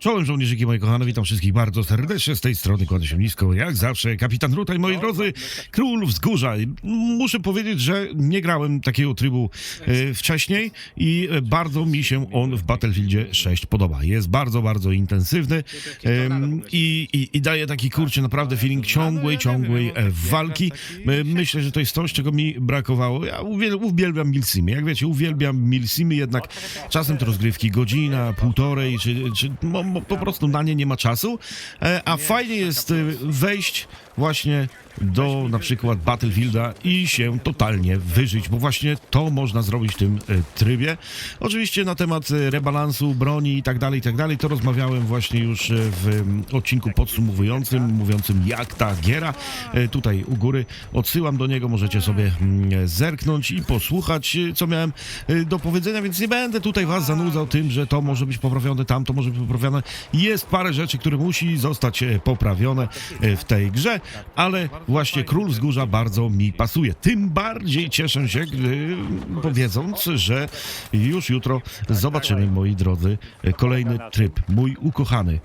Czołem żołnierzyki moje kochane, witam wszystkich bardzo serdecznie z tej strony, kładę się nisko, jak zawsze, kapitan Rutaj, moi drodzy, król wzgórza. Muszę powiedzieć, że nie grałem takiego trybu e, wcześniej i e, bardzo mi się on w Battlefieldzie 6 podoba. Jest bardzo, bardzo intensywny em, i, i, i daje taki, kurczę, naprawdę feeling ciągłej, ciągłej e, walki. E, Myślę, że to jest coś, czego mi brakowało. Ja uwiel- uwielbiam Milsimy, jak wiecie, uwielbiam Milsimy, jednak czasem to rozgrywki godzina, półtorej, czy, czy mo, po prostu na nie nie ma czasu, e, a fajnie jest e, wejść właśnie do na przykład Battlefielda i się totalnie wyżyć, bo właśnie to można zrobić w tym e, trybie. Oczywiście na temat rebalansu broni i tak dalej, i tak dalej, to rozmawiałem właśnie już w odcinku podsumowującym, mówiącym jak ta giera. Tutaj u góry odsyłam do niego, możecie sobie zerknąć i posłuchać, co miałem do powiedzenia, więc nie będę tutaj was zanudzał tym, że to może być poprawione, tam to może być poprawione. Jest parę rzeczy, które musi zostać e, poprawione e, w tej grze, ale właśnie Król Wzgórza bardzo mi pasuje. Tym bardziej cieszę się, gdy, wiedząc, że już jutro zobaczymy, moi drodzy, e, kolejny tryb, mój ukochany,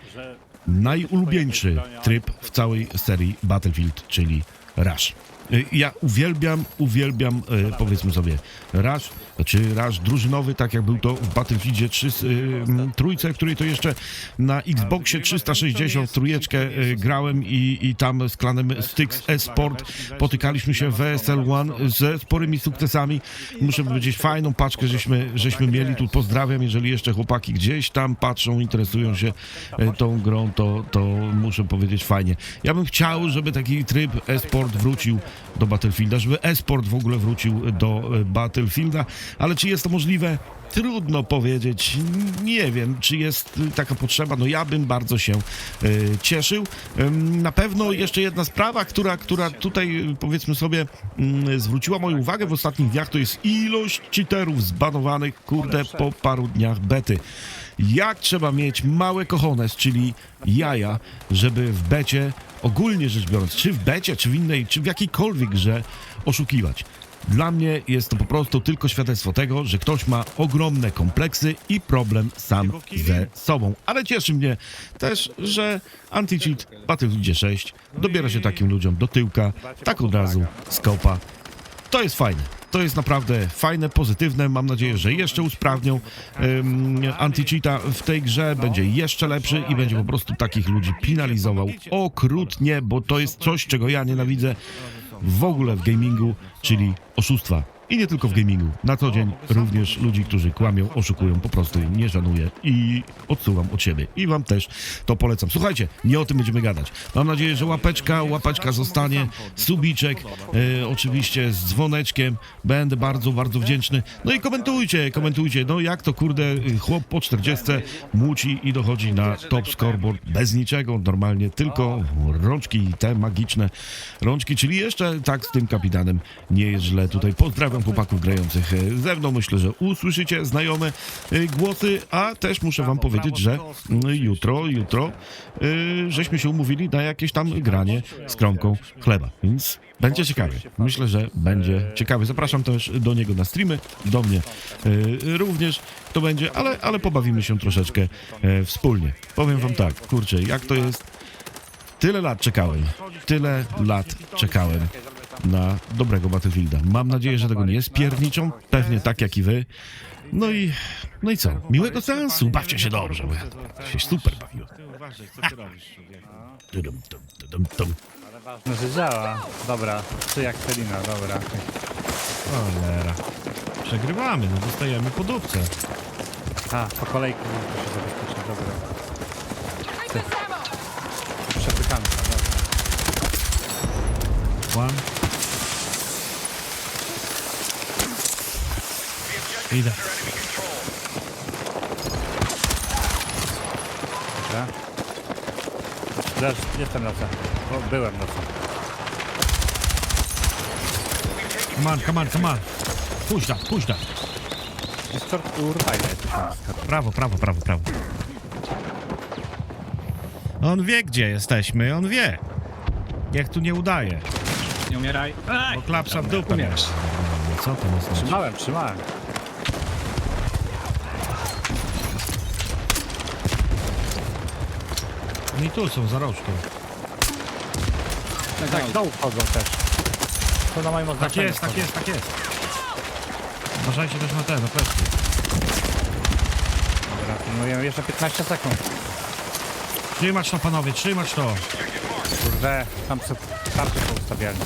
najulubieńszy tryb w całej serii Battlefield, czyli Rush. Y, Ja uwielbiam, uwielbiam, e, powiedzmy sobie, Rush, czy Rush drużynowy, tak jak był to w Battlefieldzie 3, y, trójce, której to jeszcze na Xboxie 360 trójeczkę y, grałem i, i tam z klanem Styx Esport potykaliśmy się w ESL One ze sporymi sukcesami. Muszę powiedzieć, fajną paczkę żeśmy, żeśmy mieli. Tu pozdrawiam, jeżeli jeszcze chłopaki gdzieś tam patrzą, interesują się tą grą, to, to muszę powiedzieć fajnie. Ja bym chciał, żeby taki tryb e-sport wrócił do Battlefielda, żeby e-sport w ogóle wrócił do e, Battlefielda, ale czy jest to możliwe? Trudno powiedzieć. Nie wiem, czy jest y, taka potrzeba. No ja bym bardzo się y, cieszył. Ym, na pewno jeszcze jedna sprawa, która, która tutaj y, powiedzmy sobie mm, zwróciła moją uwagę w ostatnich dniach, to jest ilość cheaterów zbanowanych, kurde, po paru dniach bety. Jak trzeba mieć małe cojones, czyli jaja, żeby w becie, ogólnie rzecz biorąc, czy w becie, czy w innej, czy w jakiejkolwiek grze oszukiwać. Dla mnie jest to po prostu tylko świadectwo tego, że ktoś ma ogromne kompleksy i problem sam ze sobą. Ale cieszy mnie też, że anti-cheat w Battlefieldzie 6 dobiera się takim ludziom do tyłka, tak od razu, skopa. To jest fajne. To jest naprawdę fajne, pozytywne. Mam nadzieję, że jeszcze usprawnią um, anti-cheata w tej grze. Będzie jeszcze lepszy i będzie po prostu takich ludzi penalizował okrutnie, bo to jest coś, czego ja nienawidzę w ogóle w gamingu, czyli oszustwa. I nie tylko w gamingu. Na co dzień również ludzi, którzy kłamią, oszukują, po prostu nie szanuję i odsuwam od siebie. I wam też to polecam. Słuchajcie, nie o tym będziemy gadać. Mam nadzieję, że łapeczka, łapeczka zostanie, subiczek, e, oczywiście z dzwoneczkiem. Będę bardzo, bardzo wdzięczny. No i komentujcie, komentujcie. No jak to kurde, chłop po 40 muci i dochodzi na top scoreboard bez niczego, normalnie tylko rączki te magiczne rączki, czyli jeszcze tak z tym kapitanem nie jest źle. Tutaj pozdrawiam chłopaków grających e, ze mną. Myślę, że usłyszycie znajome e, głosy, a też muszę wam powiedzieć, że mm, jutro, jutro e, żeśmy się umówili na jakieś tam granie z kromką chleba, więc będzie ciekawie. Myślę, że będzie ciekawy. Zapraszam też do niego na streamy, do mnie również to będzie, ale, ale pobawimy się troszeczkę wspólnie. Powiem wam tak, kurczę, jak to jest Tyle lat czekałem. Tyle lat czekałem na dobrego Battlefielda. Mam nadzieję, że tego nie spierniczą. Pewnie tak jak i wy. No i, no i co? Miłego seansu. Bawcie się dobrze. Bo ja się super bawiłem. Tudum, tum, tudum, tum. No, że działa. Dobra, czy jak Felina, dobra. Cholera. Przegrywamy, no dostajemy po dupce. A, po kolejku to się zabezpieczyć, dobra. Ty. Przepykanka, dobra. One. Idę. Dobra. Zaraz, jestem na C. O, byłem na C. Come on, come on, come on. Puść that, puść urwajny. Prawo, prawo, prawo, prawo. On wie, gdzie jesteśmy, on wie. Niech tu nie udaje. Nie umieraj. Aj! Bo klapsa w dupę. Umierasz. Co to ma? Trzymałem, trzymałem. Oni tu są, za rożką. Tak, w dół wchodzą też. To na moim Tak oznaczeniu jest, tak wchodzą. jest, tak jest. Uważajcie też na te, na plecy. Dobra, pilnujemy jeszcze 15 sekund. Trzymać to panowie, trzymać to. Kurde, tam są karty poustawiali.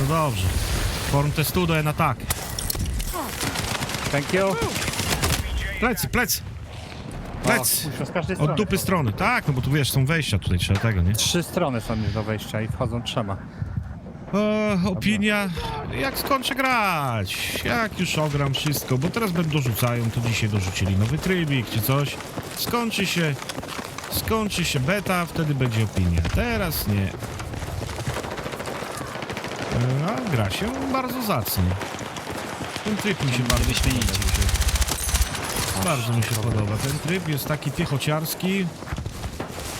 No dobrze. Form testudo en atak. Thank you. Plecy, plecy. Kurczę, z każdej strony. Od dupy strony. Tak, no bo tu wiesz, są wejścia tutaj, trzeba tego, nie? Trzy strony są już do wejścia i wchodzą trzema. E, opinia, jak skończę grać? Jak już ogram wszystko, bo teraz będą dorzucają, to dzisiaj dorzucili nowy trybik czy coś. Skończy się, skończy się beta, wtedy będzie opinia. Teraz nie. E, A gra się bardzo zacnie. Ten tryb mi się bardzo wyśmienicie. Bardzo mi się podoba. Ten tryb jest taki piechociarski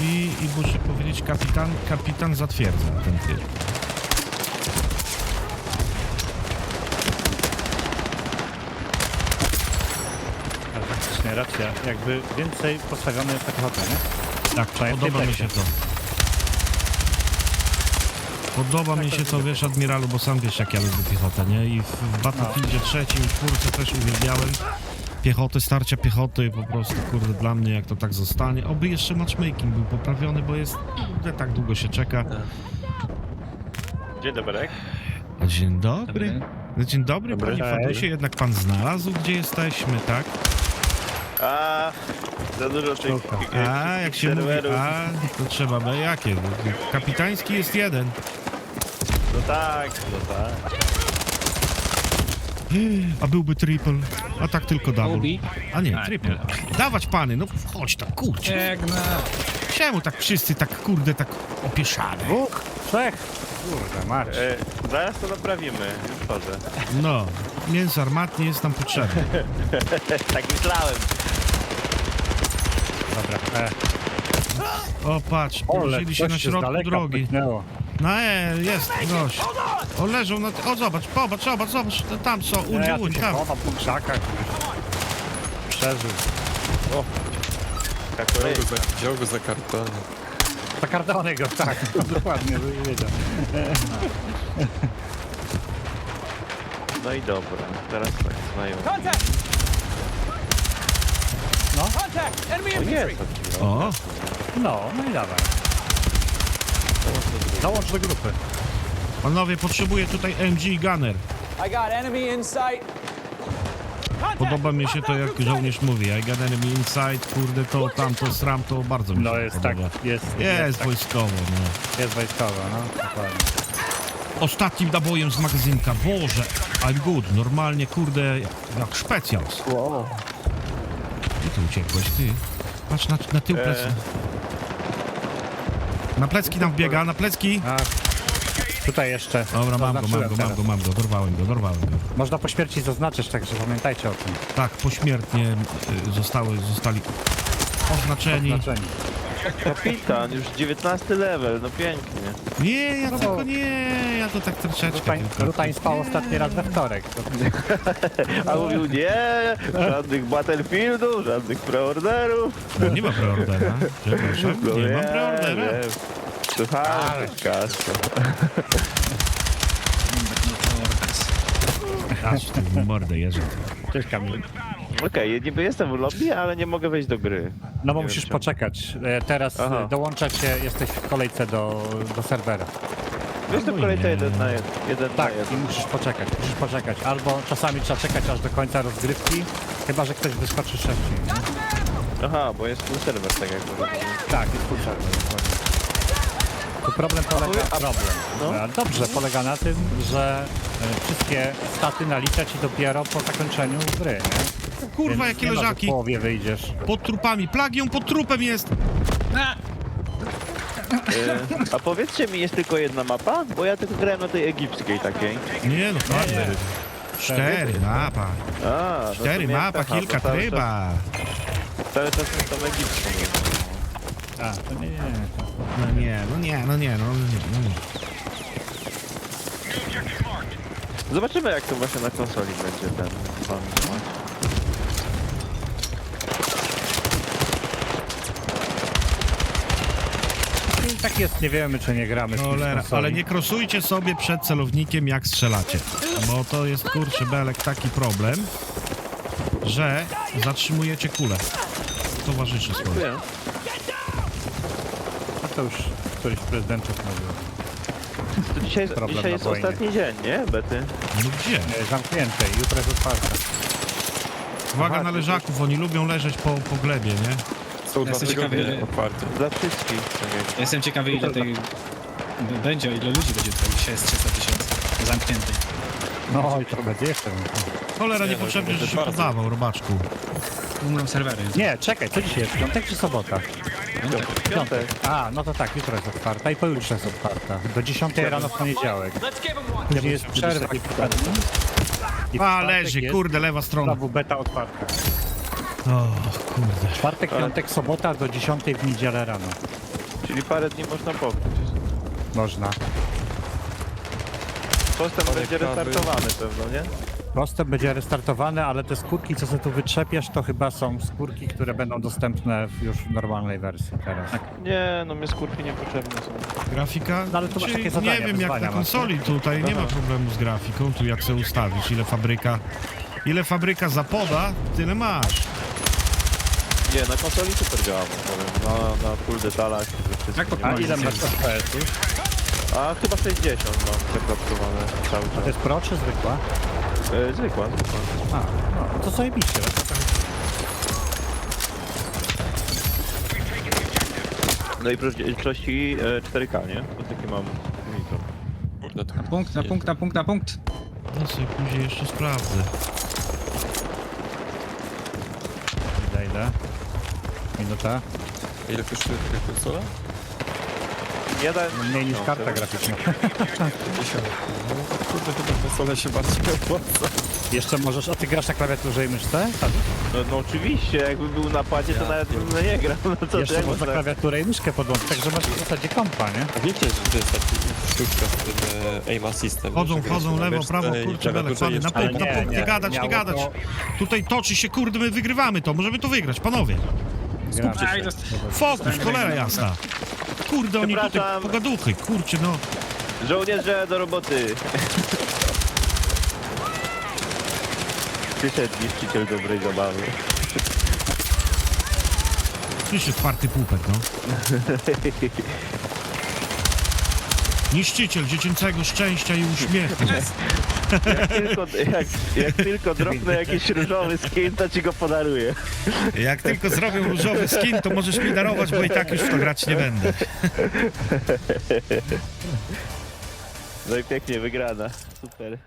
i, i muszę powiedzieć, kapitan, kapitan zatwierdza ten tryb. Ale faktycznie racja, jakby więcej postawione jest taka chata, nie? Tak, w podoba mi się to. Podoba mi się to, wiesz, Admiralu, bo sam wiesz, jak ja lubię piechotę, nie? I w, w Battlefieldzie trzecim, w czwórce też uwielbiałem piechotę, starcia piechoty, po prostu, kurde, dla mnie, jak to tak zostanie. Oby jeszcze matchmaking był poprawiony, bo jest, kurde, tak długo się czeka. Dzień dobry. A dzień dobry. Dzień dobry, Dobry. panie. Fadusie, jednak pan znalazł, gdzie jesteśmy, tak? A za dużo tych A, jak się mówi, serwerów. a, to trzeba, no jakie? Kapitański jest jeden. No tak, no tak. A byłby triple, a tak tylko double. Obi. A nie, A, triple. nie. Dawać pany, no wchodź tak, kurczę. Egna. Czemu tak wszyscy tak, kurde, tak opieszane? Dwóch, trzech. Kurde, marcz. E, zaraz to naprawimy. Już wchodzę. No, mięso armatnie jest nam potrzebne. tak myślałem. Dobra, e. O, patrz, położyli się na środku daleka drogi. pyknęło. No e, jest gość. O, leżą na... O, zobacz, popatrz, zobacz, zobacz, tam co, uń, ja uń, tam. chowam po krzakach. Przeżył. Wziął go za, wziął go za kartony. Zakardany go, tak. Dokładnie, wiedział. No i dobra. Teraz tak znają. No, O jest. O, no, no i dawaj. Dołącz do grupy. Panowie, potrzebuję tutaj MG Gunner. I got enemy in sight. Podoba mi się to, jak żołnierz mówi. I got enemy inside, kurde, to, tamto, sram, to bardzo mi się No jest tak, podoba. jest, Jest tak, wojskowo, no. jest wojskowa, no, dokładnie. Ostatnim nabojem z magazynka. Boże, I'm good. Normalnie, kurde, jak szpecjals. Wow. Ty uciekłeś, ty? Patrz na, na tył E. plecy. Na plecki nam wbiega, na plecki. A, tutaj jeszcze. Dobra, mam go, mam go, mam go, mam go. Dorwałem go, dorwałem go. Można po śmierci zaznaczyć, także pamiętajcie o tym. Tak, pośmiertnie y, zostały, zostali oznaczeni. Znaczenie. Kapitan, już 19 level, no pięknie. Nie, ja No. tylko nie, ja to tak troszeczkę Rutań, tylko. Rutań spał ostatni raz we wtorek. To, A mówił nie, żadnych Battlefieldów, żadnych preorderów. No, nie ma preordera. Przepraszam, No nie mam wiem, preordera. wiem. Słuchałem podcastu. Aż w mordę jeżdżę. Cześć Kamil. Okej, niby jestem w lobby, ale nie mogę wejść do gry. No bo Nie musisz wiem czemu. poczekać. E, Teraz Aha. e, dołączać się, jesteś w kolejce do, do serwera. Jestem w kolejce jeden na jeden. jeden Tak, na i jeden. musisz poczekać, musisz poczekać. Albo czasami trzeba czekać aż do końca rozgrywki, chyba że ktoś wyskoczy szybciej. nie? Aha, bo jest full serwer, tak jak mówię. Tak, jest full server, dokładnie. Tu problem polega, problem. no. Dobrze, polega na tym, że e, wszystkie staty nalicza ci dopiero po zakończeniu gry, nie? Kurwa, Więc jakie nie ma, że leżaki. W połowie wyjdziesz. Pod trupami. Plagią pod trupem jest. E, a powiedzcie mi, jest tylko jedna mapa? Bo ja tylko grałem na tej egipskiej takiej. Nie no, fajnie. Cztery mapa. A, no to Cztery miałem mapa, pecha, bo kilka cały tryba. Czas, cały czas tą egipską. A, to nie, nie. No nie, no nie, no nie, no nie. No nie. Zobaczymy jak to właśnie na konsoli będzie ten z wami temat. Tak jest, nie wiemy, czy nie gramy z kimś Cholera, konsoli. ale nie krosujcie sobie przed celownikiem, jak strzelacie. Bo to jest, kurczę, belek, taki problem, że zatrzymujecie kulę. Towarzyszy swoje. Dziękuję. A to już któryś prezydentów mówił. To dzisiaj, Problem dzisiaj na jest wojnie. ostatni dzień, nie, Bety? No gdzie? E, Zamknięte, jutro jest otwarte. Uwaga na leżaków, oni lubią leżeć po, po glebie, nie? Są dwa Jestem tygodnie ciekawy- otwarte. Dla wszystkich. tak jak- Jestem ciekawy ile tej b- będzie, ile ludzi będzie tutaj. Dzisiaj jest 300 tysięcy zamkniętych. No i to będzie jeszcze. Cholera, Nie, niepotrzebnie, że się bardzo. podawał, robaczku. Umrą serwery. Nie, czekaj, co dzisiaj jest? Piątek czy sobota? Piątek. Piątek. A, no to tak, jutro jest otwarta i pojutrze jest otwarta. Do 10 rano w poniedziałek. Później jest przerwa i w A, leży, kurde, lewa strona. Znowu beta otwarta. O, kurde. Czwartek, piątek, sobota do 10 w niedzielę rano. Czyli parę dni można pokryć. Można. Postęp będzie restartowany pewno, nie? Postęp będzie restartowany, ale te skórki, co sobie tu wytrzepiesz, to chyba są skórki, które będą dostępne w już w normalnej wersji teraz. Nie, no mnie skórki niepotrzebne są. Grafika? No ale to masz takie zadania, Nie wiem, jak wyzwania na masz, konsoli tutaj nie ma problemu z grafiką, tu jak sobie ustawisz, ile fabryka, ile fabryka zapoda, tyle masz. Nie, na konsoli super działa, powiem. Na, na full detalach. Jak nie ma. A ile masz FPS-ów? A chyba 60 mam zapracowane cały A to czas. jest pro czy zwykła? E, zwykła, zwykła. A, no to sobie bicie. No i w rozdzielczości e, 4K, nie? Bo taki mam. Kurde, to Na punkt, na punkt, na punkt, na punkt. No sobie później jeszcze sprawdzę. Ile, ile? Minuta? ile kosztuje taka konsola? Jeden... Mniej niż karta graficzna. 50. Kurde, chyba konsola się bardziej opłaca. Jeszcze możesz, a ty grasz na klawiaturze i myszce? Tak. No, no oczywiście, jakby był na padzie, to nawet bym nie grał. No co ty, Jeszcze jak można klawiaturę i myszkę podłączyć, także masz w zasadzie kompa, nie? A wiecie, że to jest taki sztuczka z tym e, aim assistem. Chodzą, że chodzą, na lewo, myszce prawo, i kurczę, belek, klawiaturze na punkt, na nie, punkt, nie nie, gadać, nie miało gadać. to- Tutaj toczy się, kurde, my wygrywamy to, możemy to wygrać, panowie. Dost- Fokus, cholera jasna. Kurde, oni tutaj Przepraszam. pogaduchy, kurczę, no. Żołnierze do roboty! Przyszedł niszczyciel dobrej zabawy. Słyszę twardy pupek, no. Niszczyciel dziecięcego szczęścia i uśmiechu. Tylko, jak, jak tylko dropnę jakiś różowy skin, to ci go podaruję. Jak tylko zrobią różowy skin, to możesz mi darować, bo i tak już w to grać nie będę. No i pięknie wygrana. Super.